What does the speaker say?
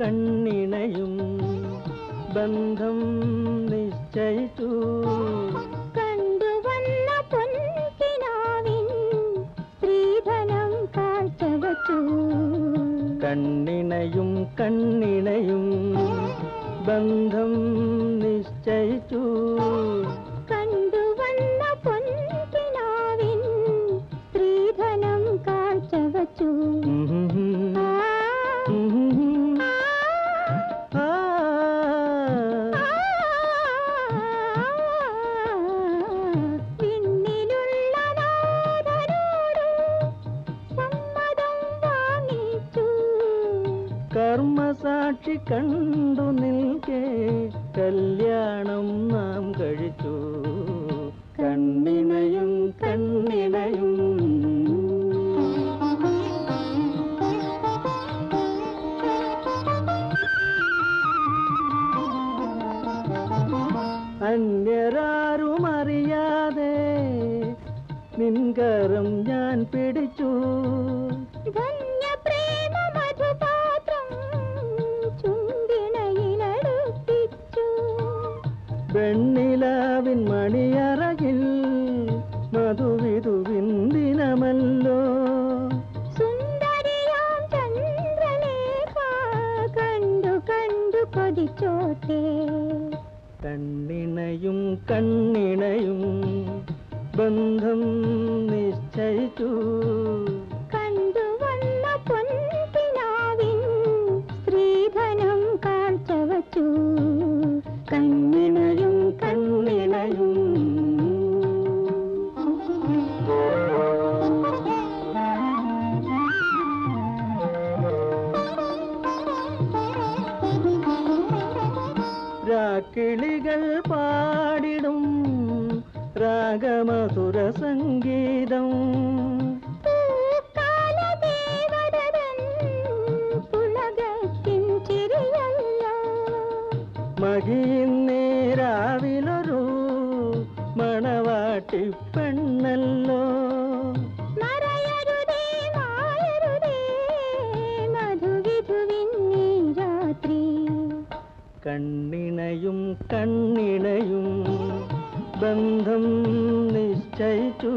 കണ്ണിണയും ബന്ധം നിശ്ചയിച്ചു. കണ്ടുവന്ന പൊൻകിനാവിൻ സ്ത്രീധനം കാഴ്ചവച്ചു. കണ്ണിണയും കണ്ണിണയും ബന്ധം നിശ്ചയിച്ചു. സാക്ഷി കണ്ടു നിൽക്കേ. കല്യാണം നാം കഴിച്ചു. കണ്ണിണയും കണ്ണിണയും. അന്യരാരും അറിയാതെ നിൻകരം ഞാൻ പിടിച്ചു. കണ്ണിണയും കണ്ണിണയും ബന്ധം നിശ്ചയിച്ചു. രാക്കിളികൾ പാടിടും രാഗമസുര സംഗീതം. മകിന്നേരാവിലൊരു മണവാട്ടി പെണ്ണല്ലോ. കണ്ണിണയും ബന്ധം നിശ്ചയിച്ചു.